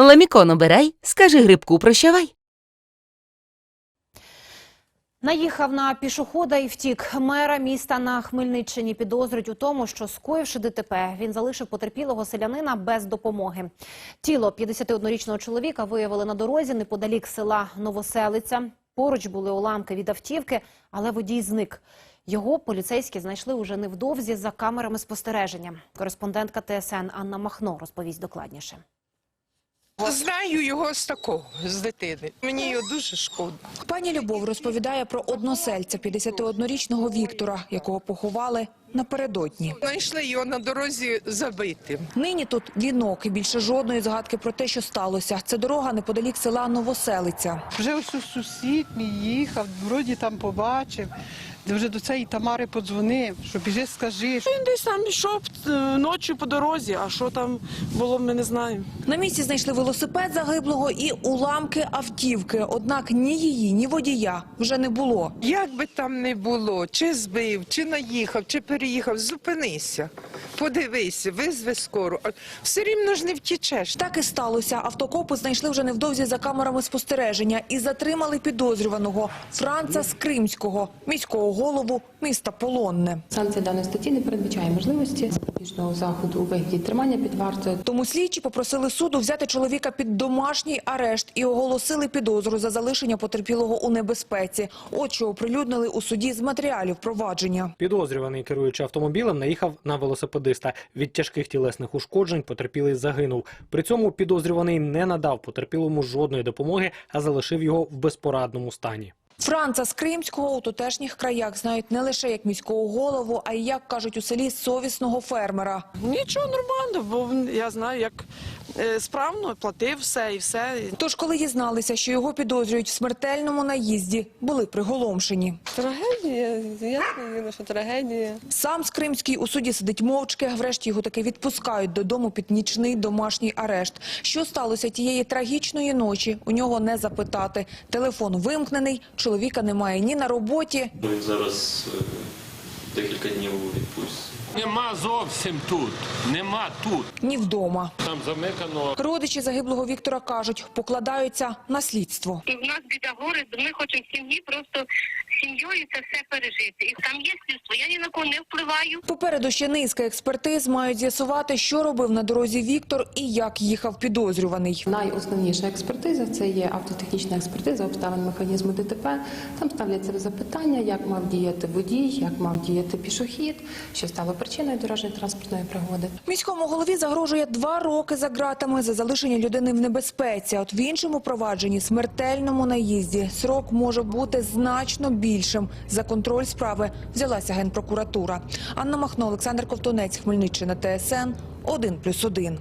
Ламікон обирай, скажи грибку прощавай. Наїхав на пішохода і втік. Мера міста на Хмельниччині підозрюють у тому, що скоївши ДТП, він залишив потерпілого селянина без допомоги. Тіло 51-річного чоловіка виявили на дорозі неподалік села Новоселиця. Поруч були уламки від автівки, але водій зник. Його поліцейські знайшли уже невдовзі за камерами спостереження. Кореспондентка ТСН Анна Махно розповість докладніше. Знаю його з такого, з дитини. Мені його дуже шкода. Пані Любов розповідає про односельця 51-річного Віктора, якого поховали напередодні. Знайшли його на дорозі забитим. Нині тут вінок і більше жодної згадки про те, що сталося. Це дорога неподалік села Новоселиця. Вже ось ось сусід мій їхав, вроді там побачив. Де вже до цієї Тамари подзвонив, що біжи, скажи. Він десь там йшов е, ночі по дорозі, а що там було, ми не знаємо. На місці знайшли велосипед загиблого і уламки автівки. Однак ні її, ні водія вже не було. Як би там не було, чи збив, чи наїхав, чи переїхав, зупинися, подивися, визви скору. А Все рівно ж не втічеш. Так і сталося. Автокопи знайшли вже невдовзі за камерами спостереження і затримали підозрюваного Франца Скримського, міського голову міста Полонне. Санкція даної статті не передбачає можливості запобіжного заходу у вигляді тримання під вартою. Тому слідчі попросили суду взяти чоловіка під домашній арешт і оголосили підозру за залишення потерпілого у небезпеці. От що оприлюднили у суді з матеріалів провадження. Підозрюваний, керуючи автомобілем, наїхав на велосипедиста. Від тяжких тілесних ушкоджень потерпілий загинув. При цьому підозрюваний не надав потерпілому жодної допомоги, а залишив його в безпорадному стані. Франца Скримського у тутешніх краях знають не лише як міського голову, а й як кажуть у селі совісного фермера. Нічого нормально, бо я знаю, як е, справно платив все і все. Тож, коли дізналися, що його підозрюють в смертельному наїзді, були приголомшені. Трагедія, ясно, що трагедія. Сам Скримський у суді сидить мовчки. Врешті його таки відпускають додому під нічний домашній арешт. Що сталося тієї трагічної ночі? У нього не запитати. Телефон вимкнений. Чоловіка немає ні на роботі, Він зараз е, декілька днів у відпустці. Нема зовсім тут. Нема тут. ні вдома. Там замикано. Родичі загиблого Віктора кажуть, покладаються на слідство. У нас біда гори, ми хочемо сім'ї просто сім'єю це все пережити. І там є слідство, я ні на кого не впливаю. Попереду ще низка експертиз мають з'ясувати, що робив на дорозі Віктор і як їхав підозрюваний. Найосновніша експертиза це є автотехнічна експертиза обставин механізму ДТП. Там ставляться запитання, як мав діяти водій, як мав діяти пішохід, що стало причиною дорожньої транспортної пригоди. Міському голові загрожує два роки за ґратами за залишення людини в небезпеці. От в іншому провадженні смертельному наїзді срок може бути значно більшим. За контроль справи взялася генпрокуратура. Анна Махно, Олександр Ковтунець, Хмельниччина, ТСН 1+,1.